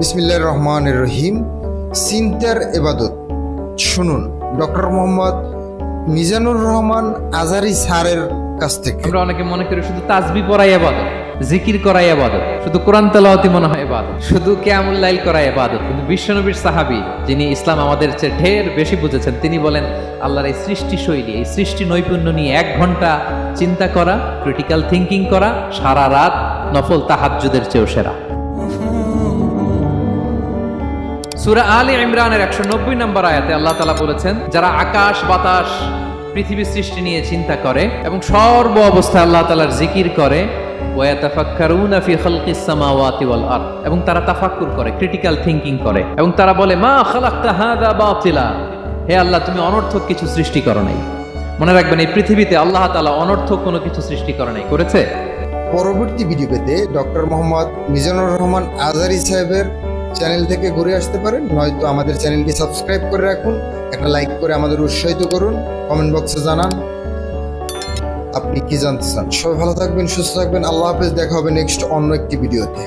বিসমিল্লাহ রহমান রহিম। চিন্তার এবাদত। শুনুন, ডক্টর মোহাম্মদ মিজানুর রহমান আজারি স্যারের কাছ থেকে। আমরা অনেকে মনে করি শুধু তাজবি পড়াই এবাদত, জিকির করাই এবাদত, শুধু কোরআন তেলাওয়াতি মনে হয় এবাদত, শুধু কেয়ামুল্লাইল করাই এবাদত। কিন্তু বিশ্বনবীর সাহাবী, যিনি ইসলাম আমাদের চেয়ে ঢের বেশি বুঝেছেন, তিনি বলেন, আল্লাহর এই সৃষ্টি শৈলী এই সৃষ্টি নৈপুণ্য নিয়ে এক ঘণ্টা চিন্তা করা ক্রিটিক্যাল থিঙ্কিং করা, সারা রাত নফল তাহাজ্জুদের চেয়েও সেরা। সুরা আলী ইমরানের একশো নব্বই নম্বর আয়াতে আল্লাহ তালা বলেছেন, যারা আকাশ, বাতাস পৃথিবী সৃষ্টি নিয়ে চিন্তা করে এবং সর্ব অবস্থায় আল্লাহ তালার জিকির করে এবং তারা তাফাক্কুর করে ক্রিটিক্যাল থিংকিং করে, এবং তারা বলে, মা বাতিলা। হে আল্লাহ, তুমি অনর্থক কিছু সৃষ্টি করো নাই। মনে রাখবেন, এই পৃথিবীতে আল্লাহ তাআলা অনর্থক কোনো কিছু সৃষ্টি করে নাই, করেছে? পরবর্তী ভিডিও ডক্টর মোহাম্মদ মিজানুর রহমান আজারি সাহেবের চ্যানেল থেকে ঘুরে আসতে পারেন, নয়তো আমাদের চ্যানেলটি সাবস্ক্রাইব করে রাখুন, একটা লাইক করে আমাদের উৎসাহিত করুন, কমেন্ট বক্সে জানান। আপনি কি জানতে চান? সবাই ভালো থাকবেন, সুস্থ থাকবেন। আল্লাহ হাফেজ, দেখা হবে নেক্সট অন্য একটি ভিডিওতে।